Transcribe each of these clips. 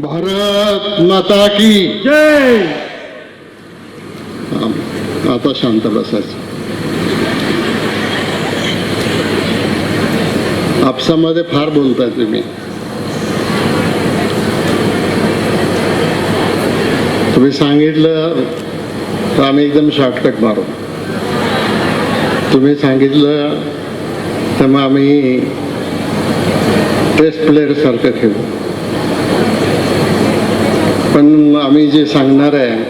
भारत माता की। जय। आता शांत बसायचं. आपसामध्ये फार बोलताय तुम्ही. तुम्ही सांगितलं तर आम्ही एकदम शॉर्टकट मारू. तुम्ही सांगितलं तर मग आम्ही टेस्ट प्लेअर सारखं खेळू. पण आम्ही जे सांगणार आहे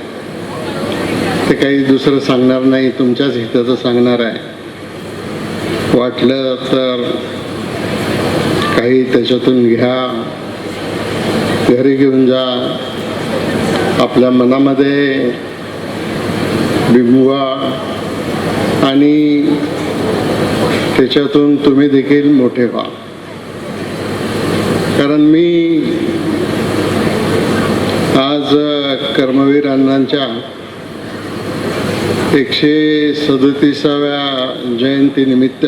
ते काही दुसरं सांगणार नाही तुमच्याच हिताचं सांगणार आहे. वाटलं तर काही त्याच्यातून घ्या घरी घेऊन जा. आपल्या मनामध्ये बिंबवा आणि त्याच्यातून तुम्ही देखील मोठे व्हा. कारण मी आज कर्मवीर अण्णांच्या एकशे सदतीसाव्या जयंतीनिमित्त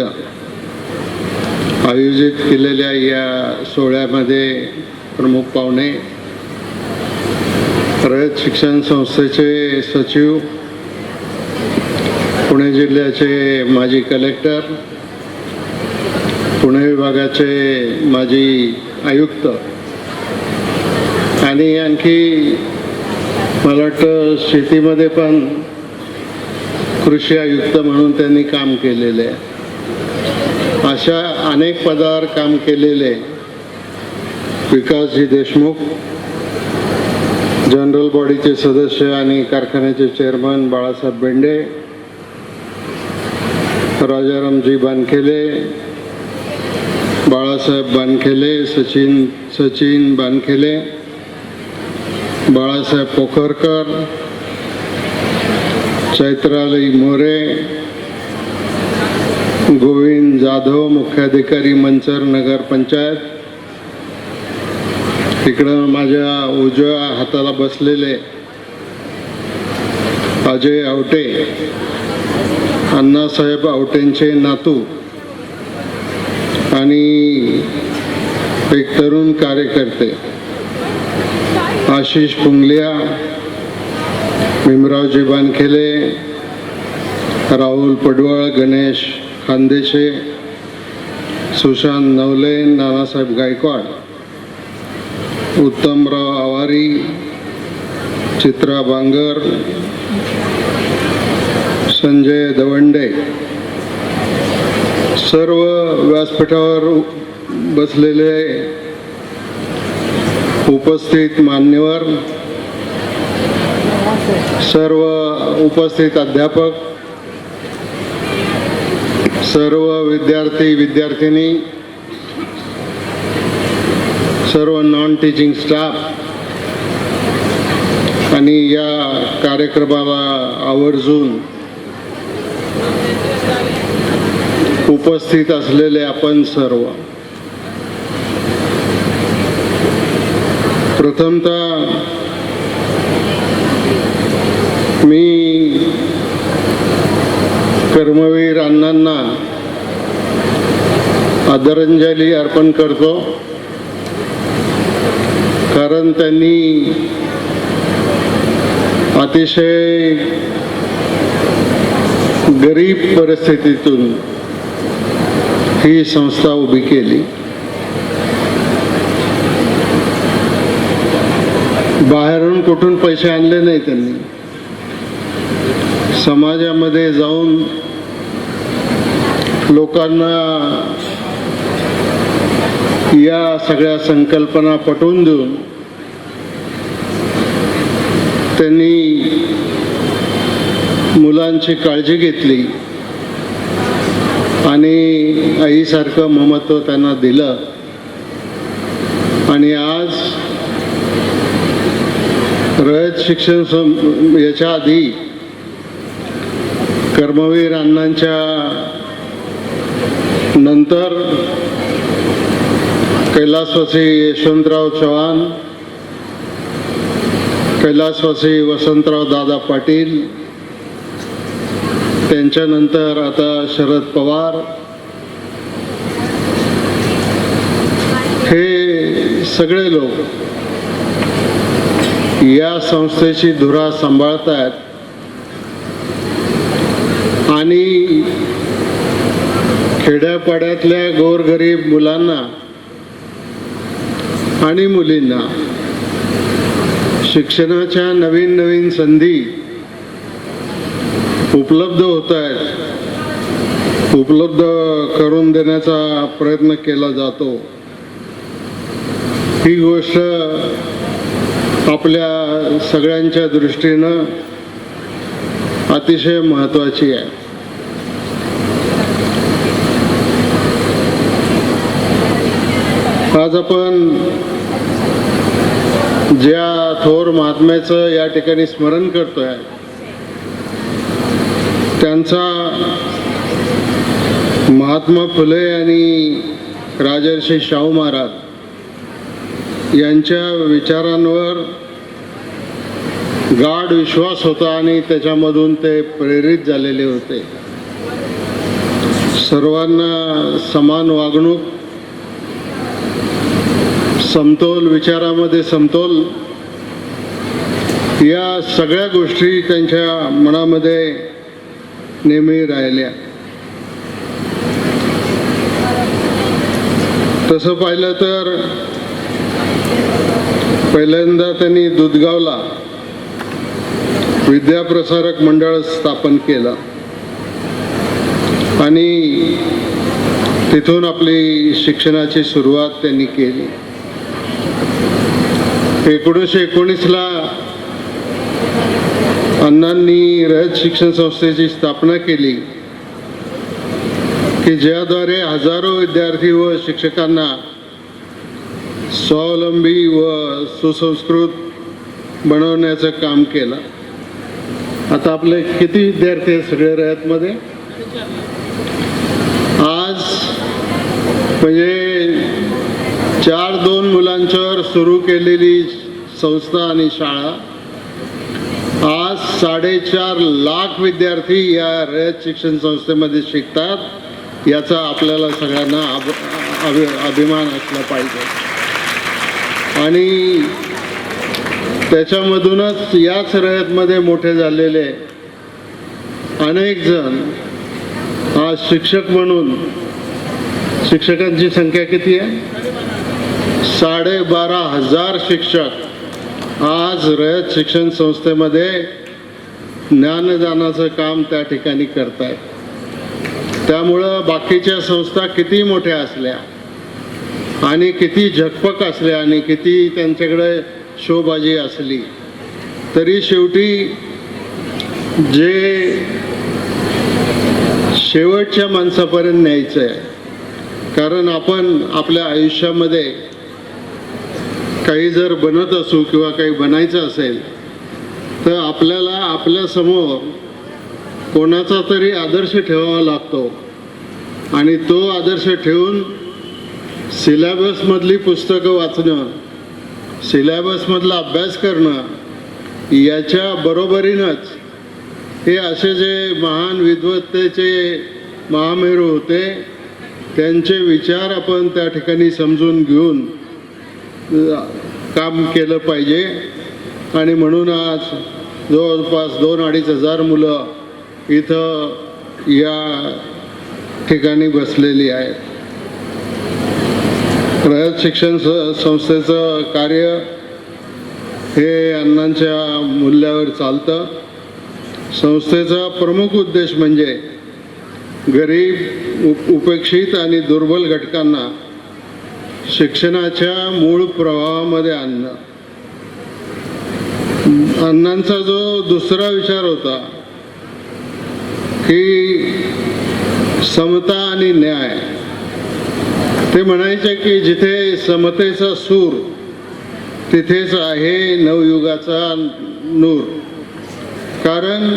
आयोजित केलेल्या या सोहळ्यामध्ये प्रमुख पाहुणे रयत शिक्षण संस्थेचे सचिव पुणे जिल्ह्याचे माजी कलेक्टर पुणे विभागाचे माजी आयुक्त आणि आणखी मला वाटतं शेतीमध्ये पण कृषी आयुक्त म्हणून त्यांनी काम केलेले आहे. अशा अनेक पदावर काम केलेले विकासजी देशमुख जनरल बॉडीचे सदस्य आणि कारखान्याचे चेअरमन बाळासाहेब बेंडे राजारामजी बानखेले बाळासाहेब बानखेले सचिन सचिन बानखेले बाळासाहेब पोखरकर चैत्रालय मोरे गोविंद जाधव मुख्याधिकारी मंचर नगर पंचायत. इकडं माझ्या उजव्या हाताला बसलेले अजय आवटे अण्णासाहेब आवटेंचे नातू आणि एक तरुण कार्यकर्ते. आशिष पुंगलिया भीमरावजी बानखेले राहुल पडवळ गणेश खानदेशे सुशांत नवले नानासाहेब गायकवाड उत्तमराव आवारी चित्रा बांगर संजय दवंडे. सर्व व्यासपीठावर बसलेले उपस्थित मान्यवर सर्व उपस्थित अध्यापक सर्व विद्यार्थी विद्यार्थिनी सर्व नॉन टीचिंग स्टाफ आणि या कार्यक्रमाला आवर्जून उपस्थित असलेले आपण सर्व प्रथमतः मी कर्मवीर अण्णांना आदरांजली अर्पण करतो. कारण त्यांनी अतिशय गरीब परिस्थितीतून ही संस्था उभी केली. बाहेरून कुठून पैसे आणले नाही त्यांनी. समाजामध्ये जाऊन लोकांना या सगळ्या संकल्पना पटवून देऊन त्यांनी मुलांची काळजी घेतली आणि आईसारखं महत्त्व त्यांना दिलं. आणि आज रयत शिक्षण सं याच्या आधी कर्मवीर अण्णांच्या नंतर कैलासवासी यशवंतराव चव्हाण कैलासवासी वसंतराव दादा पाटील त्यांच्यानंतर आता शरद पवार. हे सगळे लोक या संस्थेची धुरा सांभाळतायत. आणि खेड्यापाड्यातल्या गोरगरीब मुलांना आणि मुलींना शिक्षणाच्या नवीन नवीन संधी उपलब्ध होत आहेत उपलब्ध करून देण्याचा प्रयत्न केला जातो. ही गोष्ट आपल्या सगळ्यांच्या दृष्टीनं अतिशय महत्त्वाची आहे. आज आपण ज्या थोर महात्म्याचं या ठिकाणी स्मरण करतोय त्यांचा महात्मा फुले आणि राजर्षी शाहू महाराज यांच्या विचारांवर गाढ विश्वास होता आणि त्याच्यामधून ते प्रेरित झालेले होते. सर्वांना समान वागणूक समतोल विचारामध्ये समतोल या सगळ्या गोष्टी त्यांच्या मनामध्ये नेहमी राहिल्या. तसं पाहिलं तर पहिल्यांदा त्यांनी दुधगावला विद्याप्रसारक मंडळ स्थापन केलं. आणि तिथून आपली शिक्षणाची सुरुवात त्यांनी केली. एकोणीसशे एकोणीसला अण्णांनी रयत शिक्षण संस्थेची स्थापना केली की ज्याद्वारे हजारो विद्यार्थी व शिक्षकांना स्वावलंबी व सुसंस्कृत बनवण्याचं काम केलं. आता आपले किती विद्यार्थी आहेत सगळे रयतमध्ये आज म्हणजे चार दोन मुलांच्यावर सुरू केलेली संस्था आणि शाळा. आज साडेचार लाख विद्यार्थी या रयत शिक्षण संस्थेमध्ये शिकतात. याचा आपल्याला सगळ्यांना अभ अभि अभिमान असला पाहिजे. आणि त्याच्यामधूनच याच रयतमध्ये मोठे झालेले अनेक जण आज शिक्षक म्हणून शिक्षकांची संख्या किती आहे? साडेबारा हजार शिक्षक आज रयत शिक्षण संस्थेमध्ये ज्ञानदानाचं काम त्या ठिकाणी करत आहेत त्यामुळं बाकीच्या संस्था किती मोठ्या असल्या आणि किती झकपक असल्या आणि किती त्यांच्याकडे शोबाजी असली तरी शेवटी जे शेवटच्या माणसापर्यंत न्यायचं आहे कारण आपण आपल्या आयुष्यामध्ये काही जर बनत असू किंवा काही बनायचं असेल तर आपल्याला आपल्यासमोर कोणाचा तरी आदर्श ठेवावा लागतो. आणि तो आदर्श ठेवून सिलॅबसमधली पुस्तकं वाचणं सिलॅबसमधला अभ्यास करणं याच्या बरोबरीनंच हे असे जे महान विद्वत्तेचे महामेरू होते त्यांचे विचार आपण त्या ठिकाणी समजून घेऊन काम केलं पाहिजे. आणि म्हणून आज जवळपास दोन अडीच हजार मुलं इथं या ठिकाणी बसलेली आहेत. रयत शिक्षण स संस्थेचं कार्य हे अण्णांच्या मूल्यावर चालतं. संस्थेचा प्रमुख उद्देश म्हणजे गरीब उप उपेक्षित आणि दुर्बल घटकांना शिक्षणाच्या मूळ प्रवाहामध्ये आणणं. अण्णांचा जो दुसरा विचार होता की समता आणि न्याय ते म्हणायचे की जिथे समतेचा सूर तिथेच आहे नवयुगाचा नूर. कारण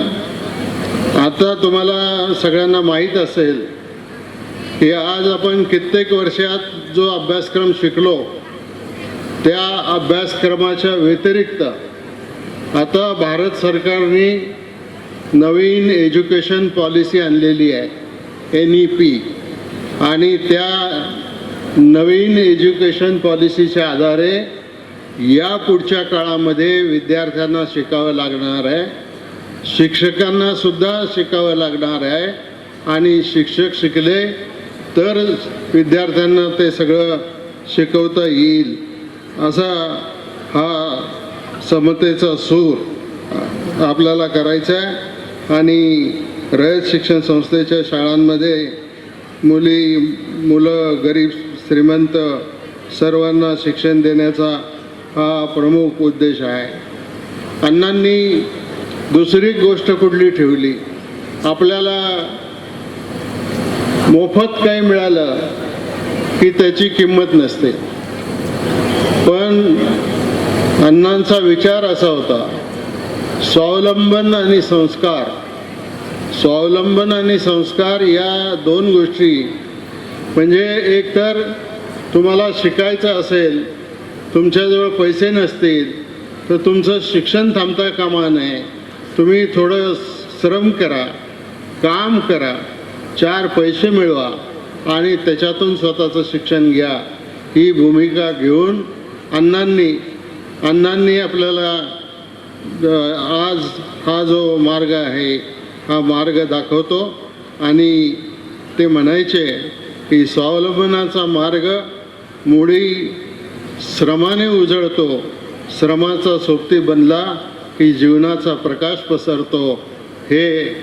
आता तुम्हाला सगळ्यांना माहीत असेल की आज आपण कित्येक वर्षात जो अभ्यासक्रम शिकलो त्या अभ्यासक्रमाच्या व्यतिरिक्त आता भारत सरकारने नवीन एज्युकेशन पॉलिसी आणलेली आहे एन ई पी. आणि त्या नवीन एज्युकेशन पॉलिसीच्या आधारे या पुढच्या काळामध्ये विद्यार्थ्यांना शिकावं लागणार आहे. शिक्षकांना सुद्धा शिकावं लागणार आहे. आणि शिक्षक शिकले तर विद्यार्थ्यांना ते सगळं शिकवता येईल. असा हा समतेचा सूर आपल्याला करायचा आहे. आणि रयत शिक्षण संस्थेच्या शाळांमध्ये मुली मुलं गरीब श्रीमंत सर्वांना शिक्षण देण्याचा हा प्रमुख उद्देश आहे. अण्णांनी दुसरी गोष्ट कुठली ठेवली? आपल्याला मोफत काही मिळालं की त्याची किंमत नसते. पण अण्णांचा विचार असा होता स्वावलंबन आणि संस्कार. स्वावलंबन आणि संस्कार या दोन गोष्टी म्हणजे एकतर तुम्हाला शिकायचं असेल तुमच्याजवळ पैसे नसतील तर तुमचं शिक्षण थांबता कामा नये. तुम्ही थोडं श्रम करा काम करा चार पैसे मिळवा आणि त्याच्यातून स्वतःचं शिक्षण घ्या. ही भूमिका घेऊन अण्णांनी अण्णांनी आपल्याला आज हा जो मार्ग आहे हा मार्ग दाखवतो आणि ते म्हणायचे की स्वावलंबनाचा मार्ग मुळी श्रमाने उजळतो श्रमाचा सोबती बनला की जीवनाचा प्रकाश पसरतो हे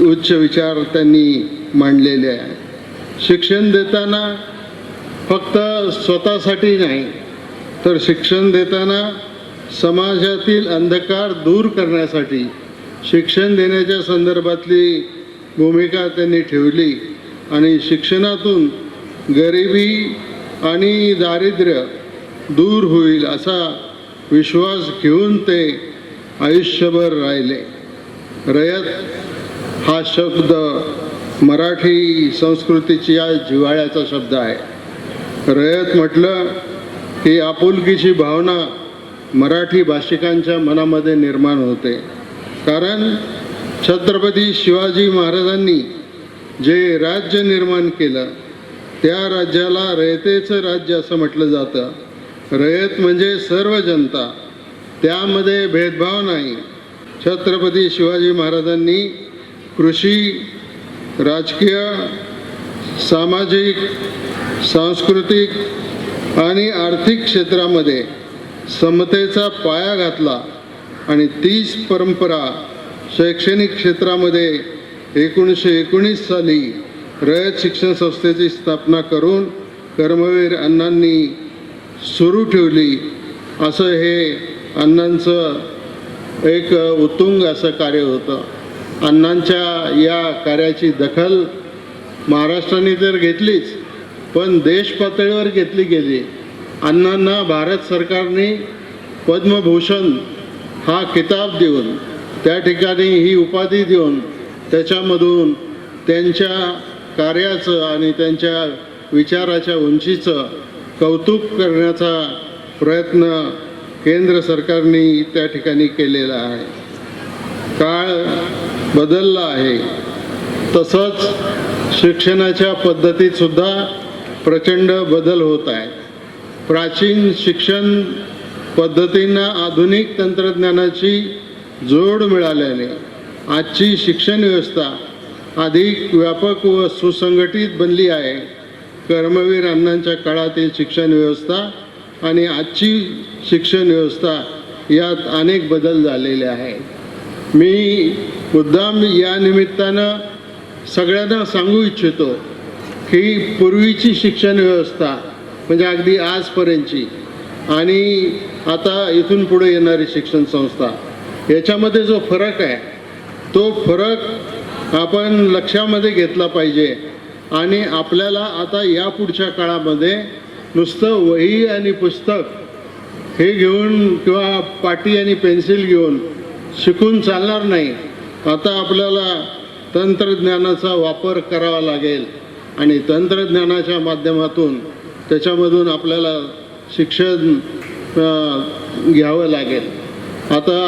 उच्च विचार त्यांनी मांडलेले आहे. शिक्षण देताना फक्त स्वतःसाठी नाही तर शिक्षण देताना समाजातील अंधकार दूर करण्यासाठी शिक्षण देण्याच्या संदर्भातली भूमिका त्यांनी ठेवली. आणि शिक्षणातून गरिबी आणि दारिद्र्य दूर होईल असा विश्वास घेऊन ते आयुष्यभर राहिले. रयत हा शब्द मराठी संस्कृतीच्या जिव्हाळ्याचा शब्द आहे. रयत म्हटलं की आपुलकीची भावना मराठी भाषिकांच्या मनामध्ये निर्माण होते. कारण छत्रपती शिवाजी महाराजांनी जे राज्य निर्माण केलं त्या राज्याला रयतेचं राज्य असं म्हटलं जातं. रयत म्हणजे सर्व जनता. त्यामध्ये भेदभाव नाही. छत्रपती शिवाजी महाराजांनी कृषी राजकीय सामाजिक सांस्कृतिक आणि आर्थिक क्षेत्रामध्ये समतेचा पाया घातला आणि तीच परंपरा शैक्षणिक क्षेत्रामध्ये एकोणीसशे एकोणीस साली रयत शिक्षण संस्थेची स्थापना करून कर्मवीर अण्णांनी सुरू ठेवली. असं हे अण्णांचं एक उत्तुंग असं कार्य होतं. अण्णांच्या या कार्याची दखल महाराष्ट्राने तर घेतलीच पण देश पातळीवर घेतली गेली. अण्णांना भारत सरकारने पद्मभूषण हा किताब देऊन त्या ठिकाणी ही उपाधी देऊन त्याच्यामधून त्यांच्या कार्याचं आणि त्यांच्या विचाराच्या उंचीचं कौतुक करण्याचा प्रयत्न केंद्र सरकारने त्या ठिकाणी केलेला आहे. काळ बदलला आहे. तसंच शिक्षणाच्या पद्धतीतसुद्धा प्रचंड बदल होत आहे प्राचीन शिक्षण पद्धतींना आधुनिक तंत्रज्ञानाची जोड मिळाल्याने आजची शिक्षण व्यवस्था अधिक व्यापक व सुसंघटित बनली आहे. कर्मवीर अण्णांच्या काळातील शिक्षण व्यवस्था आणि आजची शिक्षण व्यवस्था यात अनेक बदल झालेले आहेत मी मुद्दाम या निमित्तानं सगळ्यांना सांगू इच्छितो की पूर्वीची शिक्षण व्यवस्था म्हणजे अगदी आजपर्यंतची आणि आता इथून पुढे येणारी शिक्षण संस्था याच्यामध्ये जो फरक आहे तो फरक आपण लक्षामध्ये घेतला पाहिजे. आणि आपल्याला आता या पुढच्या काळामध्ये नुसतं वही आणि पुस्तक हे घेऊन किंवा पाटी आणि पेन्सिल घेऊन शिकून चालणार नाही. आता आपल्याला तंत्रज्ञानाचा वापर करावा लागेल. आणि तंत्रज्ञानाच्या माध्यमातून त्याच्यामधून आपल्याला शिक्षण घ्यावं लागेल. आता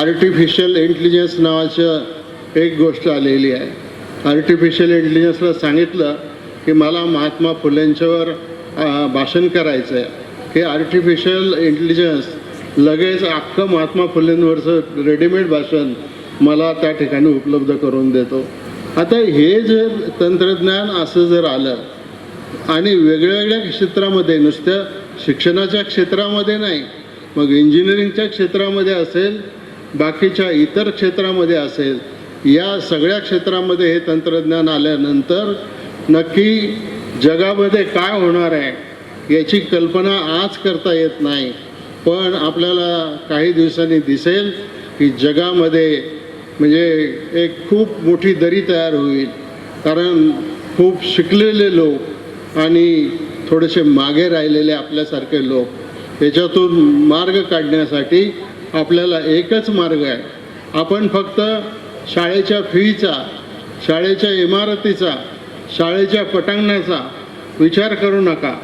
आर्टिफिशियल इंटेलिजन्स नावाचं एक गोष्ट आलेली आहे. आर्टिफिशियल इंटेलिजन्सला सांगितलं की मला महात्मा फुलेंच्यावर भाषण करायचं आहे हे आर्टिफिशियल इंटेलिजन्स लगेच अख्खं महात्मा फुलेंवरचं रेडीमेड भाषण मला त्या ठिकाणी उपलब्ध करून देतो. आता हे जर तंत्रज्ञान असं जर आलं आणि वेगळ्या क्षेत्रामध्ये नुसत्या शिक्षणाच्या क्षेत्रामध्ये नाही मग इंजिनिअरिंगच्या क्षेत्रामध्ये असेल बाकीच्या इतर क्षेत्रामध्ये असेल या सगळ्या क्षेत्रामध्ये हे तंत्रज्ञान आल्यानंतर नक्की जगामध्ये काय होणार आहे याची कल्पना आज करता येत नाही. पण आपल्याला काही दिवसांनी दिसेल की जगामध्ये म्हणजे एक खूप मोठी दरी तयार होईल. कारण खूप शिकलेले लोक आणि थोडेसे मागे राहिलेले आपल्यासारखे लोक याच्यातून मार्ग काढण्यासाठी आपल्याला एकच मार्ग आहे. आपण फक्त शाळेच्या फीचा शाळेच्या इमारतीचा शाळेच्या पटांगणाचा विचार करू नका.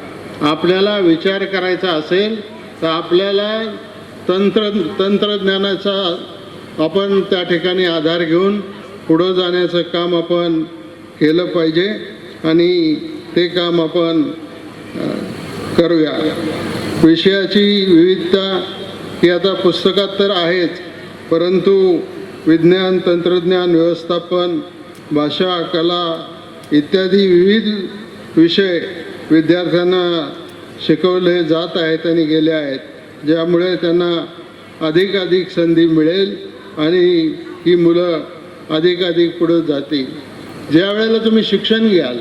आपल्याला विचार करायचा असेल तर आपल्याला तंत्र तंत्रज्ञानाचा आपण त्या ठिकाणी आधार घेऊन पुढं जाण्याचं काम आपण केलं पाहिजे आणि ते काम आपण करूया. विषयाची विविधता ही आता पुस्तकात तर आहेच परंतु विज्ञान तंत्रज्ञान व्यवस्थापन भाषा कला इत्यादी विविध विषय विद्यार्थ्यांना शिकवले जात आहेत आणि गेले आहेत ज्यामुळे त्यांना अधिकाधिक संधी मिळेल आणि ही मुलं अधिकाधिक पुढं जातील. ज्या वेळेला तुम्ही शिक्षण घ्याल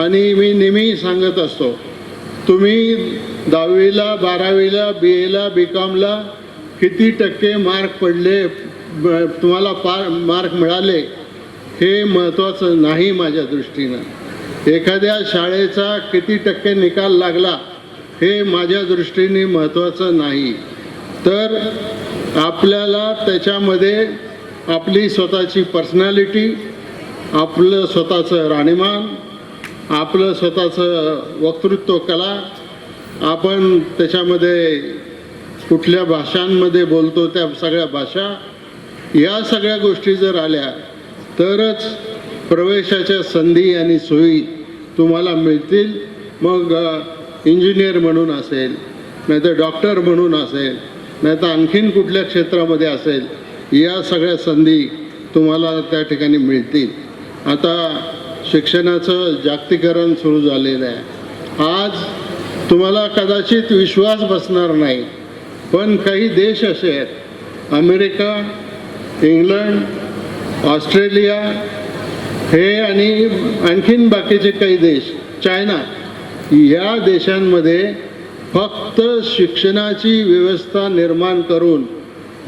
आणि मी नेहमी सांगत असतो तुम्ही दहावीला बारावीला बी एला बी कॉमला किती टक्के मार्क पडले ब- तुम्हाला पार मार्क मिळाले हे महत्त्वाचं नाही माझ्या दृष्टीनं. एखाद्या शाळेचा किती टक्के निकाल लागला हे माझ्या दृष्टीने महत्त्वाचं नाही. तर आपल्याला त्याच्यामध्ये आपली स्वतःची पर्सनॅलिटी आपलं स्वतःचं राहणीमान आपलं स्वतःचं वक्तृत्व कला आपण त्याच्यामध्ये कुठल्या भाषांमध्ये बोलतो त्या सगळ्या भाषा या सगळ्या गोष्टी जर आल्या तरच प्रवेशाच्या संधी आणि सोयी तुम्हाला मिळतील. मग इंजिनियर म्हणून असेल नाहीतर डॉक्टर म्हणून असेल नाहीतर आणखीन कुठल्या क्षेत्रामध्ये असेल या सगळ्या संधी तुम्हाला त्या ठिकाणी मिळतील. आता शिक्षणाचं जागतिकरण सुरू झालेलं आहे. आज तुम्हाला कदाचित विश्वास बसणार नाही पण काही देश असे आहेत. अमेरिका इंग्लंड ऑस्ट्रेलिया हे आणि आणखीन बाकीचे काही देश चायना या देशांमध्ये फक्त शिक्षणाची व्यवस्था निर्माण करून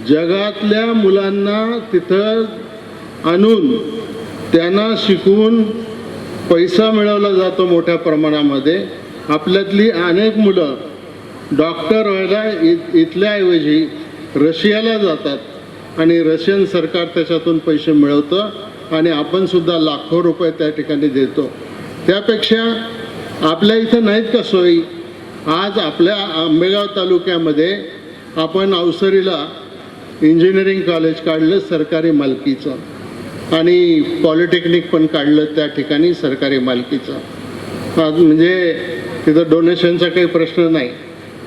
जगातल्या मुलांना तिथं आणून त्यांना शिकवून पैसा मिळवला जातो मोठ्या प्रमाणामध्ये. आपल्यातली अनेक मुलं डॉक्टर व्हायला इ- इथल्याऐवजी रशियाला जातात. आणि रशियन सरकार त्याच्यातून पैसे मिळवतं आणि आपण सुद्धा लाखो रुपये त्या ठिकाणी देतो. त्यापेक्षा आपल्या इथं नाहीत का सोयी? आज आपल्या आंबेगाव तालुक्यामध्ये आपण अवसरीला इंजिनिअरिंग कॉलेज काढलं सरकारी मालकीचं. आणि पॉलिटेक्निक पण काढलं त्या ठिकाणी सरकारी मालकीचं. आज म्हणजे तिथं डोनेशनचा काही प्रश्न नाही.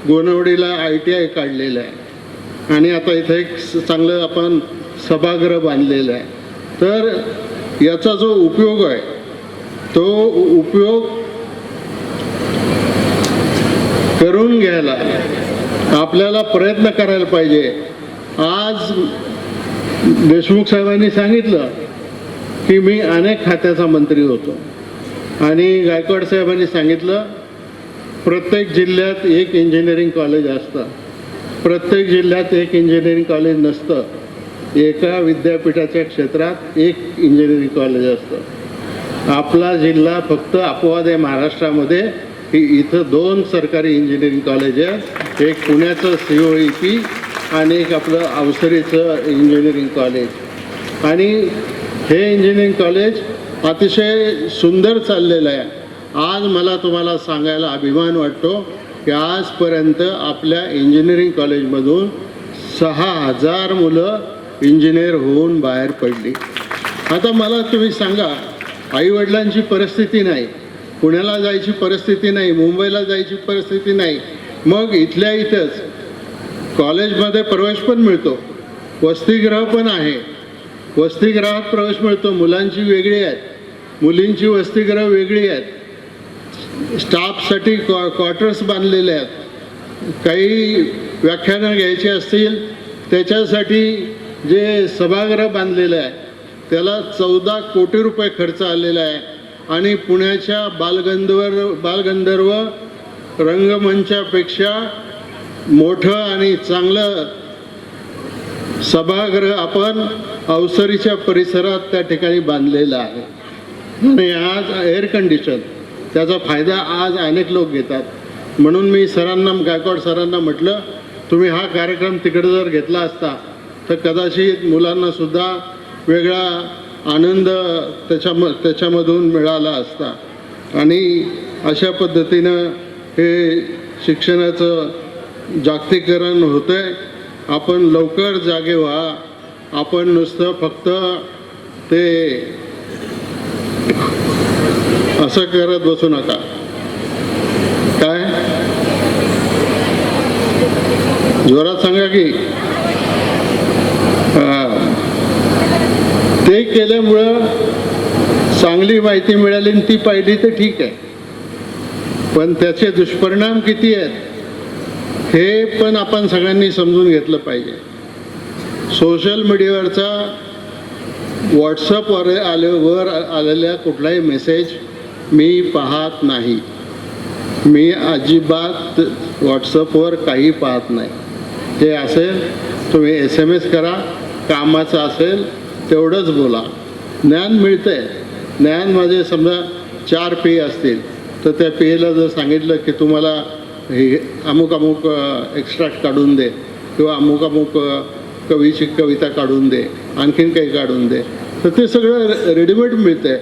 गोनवडीला आय टी आय काढलेलं आहे. आणि आता इथं एक चांगलं आपण सभागृह बांधलेलं आहे. तर याचा जो उपयोग आहे तो उपयोग करून घ्यायला आपल्याला प्रयत्न करायला पाहिजे. आज देशमुख साहेबांनी सांगितलं की मी अनेक खात्याचा मंत्री होतो. आणि गायकवाड साहेबांनी सांगितलं प्रत्येक जिल्ह्यात एक इंजिनिअरिंग कॉलेज असतं. प्रत्येक जिल्ह्यात एक इंजिनिअरिंग कॉलेज नसतं. एका विद्यापीठाच्या क्षेत्रात एक इंजिनिअरिंग कॉलेज असतं. आपला जिल्हा फक्त अपवाद आहे महाराष्ट्रामध्ये की इथं दोन सरकारी इंजिनिअरिंग कॉलेज आहेत. एक पुण्याचं सी ओ ई पी आणि एक आपलं अवसरीचं इंजिनिअरिंग कॉलेज आणि हे इंजिनिअरिंग कॉलेज अतिशय सुंदर चाललेलं आहे. आज मला तुम्हाला सांगायला अभिमान वाटतो की आजपर्यंत आपल्या इंजिनिअरिंग कॉलेजमधून सहा हजार मुलं इंजिनियर होऊन बाहेर पडली. आता मला तुम्ही सांगा आईवडिलांची परिस्थिती नाही पुण्याला जायची परिस्थिती नाही मुंबईला जायची परिस्थिती नाही मग इथल्या इथंच कॉलेजमध्ये प्रवेश पण मिळतो वसतिगृह पण आहे वसतिगृहात प्रवेश मिळतो. मुलांची वेगळी आहेत. मुलींची वसतिगृह वेगळी आहेत. स्टाफसाठी क्वा क्वार्टर्स बांधलेले आहेत. काही व्याख्यानं घ्यायची असतील त्याच्यासाठी जे सभागृह बांधलेलं आहे त्याला चौदा कोटी रुपये खर्च आलेला आहे. आणि पुण्याच्या बालगंधर्व बालगंधर्व रंगमंचापेक्षा मोठं आणि चांगलं सभागृह आपण अवसरीच्या परिसरात त्या ठिकाणी बांधलेलं आहे. आणि आज एअर कंडिशन त्याचा फायदा आज अनेक लोक घेतात. म्हणून मी सरांना गायकवाड सरांना म्हटलं तुम्ही हा कार्यक्रम तिकडे जर घेतला असता तर कदाचित मुलांनासुद्धा वेगळा आनंद त्याच्याम त्याच्यामधून मिळाला असता. आणि अशा पद्धतीनं हे शिक्षणाचं जागतिकर होतं आहे आपण लवकर जागे व्हा. आपण नुसतं फक्त ते असं करत बसू नका. काय? जोरात सांगा की. ते केल्यामुळं चांगली माहिती मिळाली आणि ती पाहिली तर ठीक आहे. पण त्याचे दुष्परिणाम किती आहेत हे पण आपण सगळ्यांनी समजून घेतलं पाहिजे. सोशल मीडियावरचा व्हॉट्सअपवर आल्यावर आलेल्या कुठलाही मेसेज मी पाहत नाही. मी अजिबात व्हॉट्सअपवर काही पाहत नाही. ते असेल तुम्ही एस एम एस करा कामाचं असेल तेवढंच बोला. ज्ञान मिळतंय. ज्ञान माझे समजा चार पे असतील तर त्या पेला जर सांगितलं की तुम्हाला हे अमुक अमुक एक्स्ट्रॅक्ट काढून दे किंवा अमुक अमुक कवीची कविता काढून दे आणखीन काही काढून दे. तर ते सगळं रेडीमेड मिळतंय.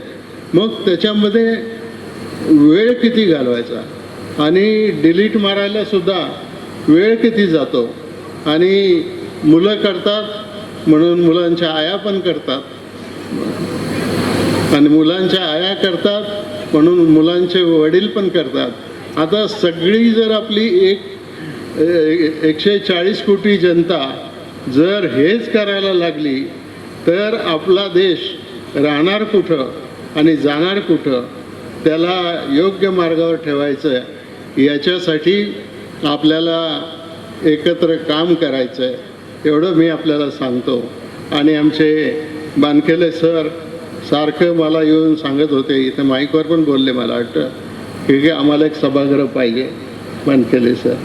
मग त्याच्यामध्ये वेळ किती घालवायचा? आणि डिलीट मारायला सुद्धा वेळ किती जातो? आणि मुलं करतात म्हणून मुलांच्या आया पण करतात. आणि मुलांच्या आया करतात म्हणून मुलांचे वडील पण करतात. आता सगळी जर आपली एक एकशे चाळीस कोटी जनता जर हेच करायला लागली तर आपला देश राहणार कुठं आणि जाणार कुठं त्याला योग्य मार्गावर ठेवायचं आहे याच्यासाठी आपल्याला एकत्र काम करायचं आहे एवढं मी आपल्याला सांगतो. आणि आमचे बानखेले सर सारखं मला येऊन सांगत होते इथं माईकवर पण बोलले मला वाटतं. की की आम्हाला एक सभागृह पाहिजे बानखेले सर.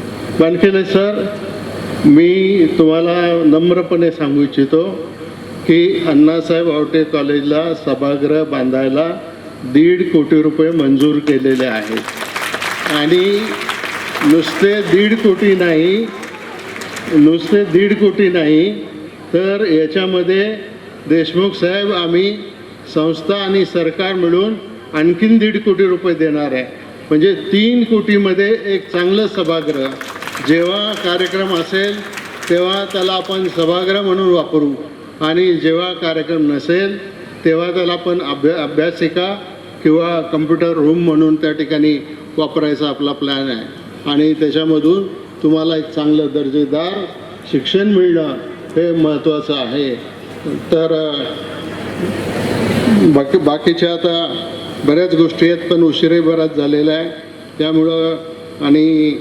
बानखेले सर मी तुम्हाला नम्रपणे सांगू इच्छितो की अण्णासाहेब आवटे कॉलेजला सभागृह बांधायला दीड कोटी रुपये मंजूर केलेले आहेत. आणि नुसते दीड कोटी नाही नुसते दीड कोटी नाही तर याच्यामध्ये देशमुख साहेब आम्ही संस्था आणि सरकार मिळून आणखीन दीड कोटी रुपये देणार आहे. म्हणजे तीन कोटीमध्ये एक चांगलं सभागृह जेव्हा कार्यक्रम असेल तेव्हा त्याला आपण सभागृह म्हणून वापरू. आणि जेव्हा कार्यक्रम नसेल तेव्हा त्याला आपण अभ्या अभ्यासिका किंवा कम्प्युटर रूम म्हणून त्या ठिकाणी वापरायचा आपला प्लॅन आहे. आणि त्याच्यामधून तुम्हाला एक चांगलं दर्जेदार शिक्षण मिळणं हे महत्त्वाचं आहे. तर बाकी बाकीच्या आता बऱ्याच गोष्टी आहेत पण उशिरे बराच झालेला आहे त्यामुळं आणि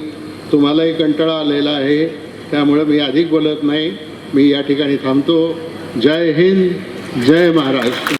तुम्हालाही कंटाळा आलेला आहे त्यामुळं मी अधिक बोलत नाही. मी या ठिकाणी थांबतो. जय हिंद जय महाराष्ट्र.